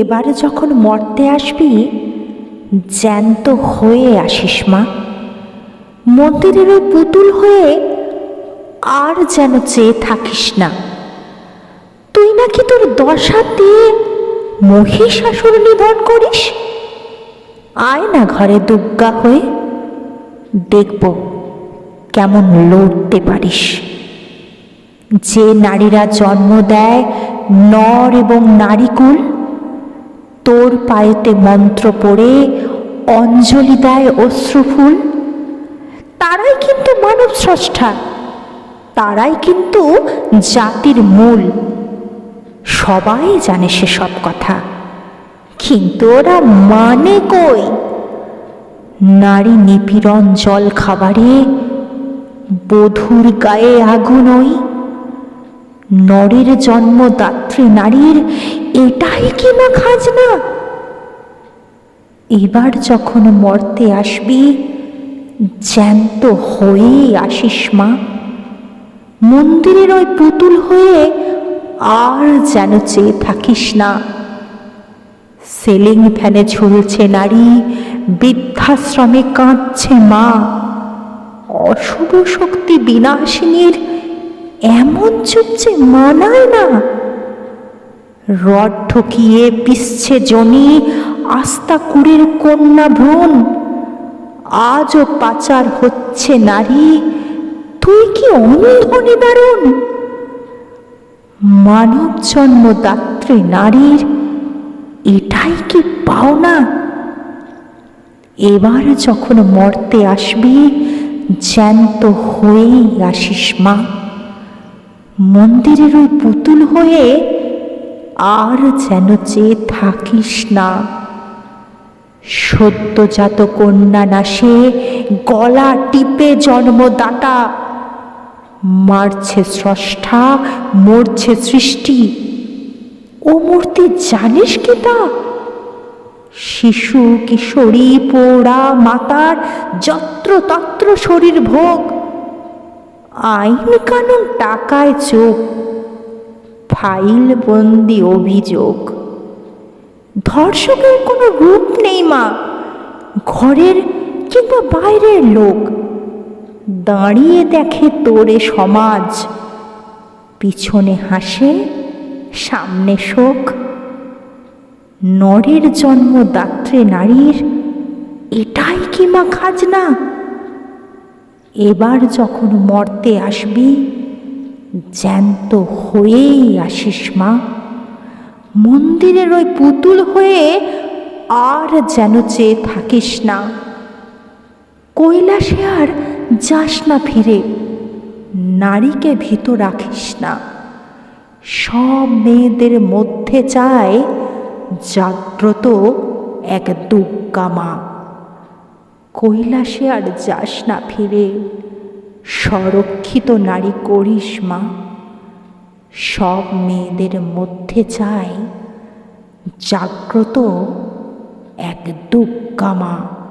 এবারে যখন মরতে আসবি, জ্যান্ত হয়ে আসিস মা। মন্দিরের ওই পুতুল হয়ে আর যেন চেয়ে থাকিস না। তুই নাকি তোর দশা দিয়ে মহিষাসুর নিধন করিস? আয় না ঘরে দুগ্গা হয়ে। দেখব কেমন লড়তে পারিস। যে নারীরা জন্ম দেয় নর এবং নারীকুল তোর পায়েতে মন্ত্র পড়ে অঞ্জলি দেয় অশ্রুফুল তারাই কিন্তু মানব স্রষ্টা। তারাই কিন্তু জাতির মূল। সবাই জানে সে সব কথা। কিন্তু ওরা মানে কই? নারী নিপীড়ন জল খাবারে বধুর গায়ে আগুন ওই। নরের জন্মদাত্রী নারীর, এটাই কি না খাজনা? এবার যখন মরতে আসবি, জ্যান্ত হয়েই আসিস মা। মন্দিরের ওই পুতুল হয়ে আর যেন চেয়ে থাকিস না। সেলিং ফ্যানে ঝুলছে নারী, বৃদ্ধাশ্রমে কাঁদছে মা। অশুভ শক্তি বিনাশিনীর এমন চুপ যে মানায় না। রড ঠকিয়ে পিসছে জনি আস্তা কুড়ের কন্যা ভ্রণ। আজও পাচার হচ্ছে নারী, তুই কি অন্ধ নিবারণ? মানব জন্মদাত্রী নারীর, এটাই কি পাওনা? এবার যখন মরতে আসবি, জ্যান্ত হয়েই আসিস মা। মন্দিরের ওই পুতুল হয়ে আর যেন চেয়ে থাকিস না। সদ্যজাত কন্যা নাশে গলা টিপে জন্মদাতা। মারছে স্রষ্টা, মরছে সৃষ্টি। ও মূর্তি জানিস কি তা? শিশু, কিশোরী, পোড়া, মাতার যত্র তত্র শরীর ভোগ। আইন কানুন টাকায় চোখ ফাইল বন্দি অভিযোগ। ধর্ষকের কোনো রূপ নেই মা। ঘরের কিংবা বাইরের লোক। দাঁড়িয়ে দেখে তোরে সমাজ। পিছনে হাসে, সামনে শোক। নরের জন্মদাত্রী নারীর, এটাই কি মা খাজনা? এবার যখন মরতে আসবি, জ্যান্ত হয়েই আসিস মা। মন্দিরের ওই পুতুল হয়ে আর যেন চেয়ে থাকিস না। কৈলাসে আর যাস না ফিরে, নারীকে ভীত রাখিস না। সব মেয়েদের মধ্যে চায় জাগ্রত এক দুর্গা মা। কৈলাসে আর যাস না ফিরে। সংরক্ষিত নারী করিস মা। সব মেয়েদের মধ্যে চাই জাগ্রত এক দুর্গা মা।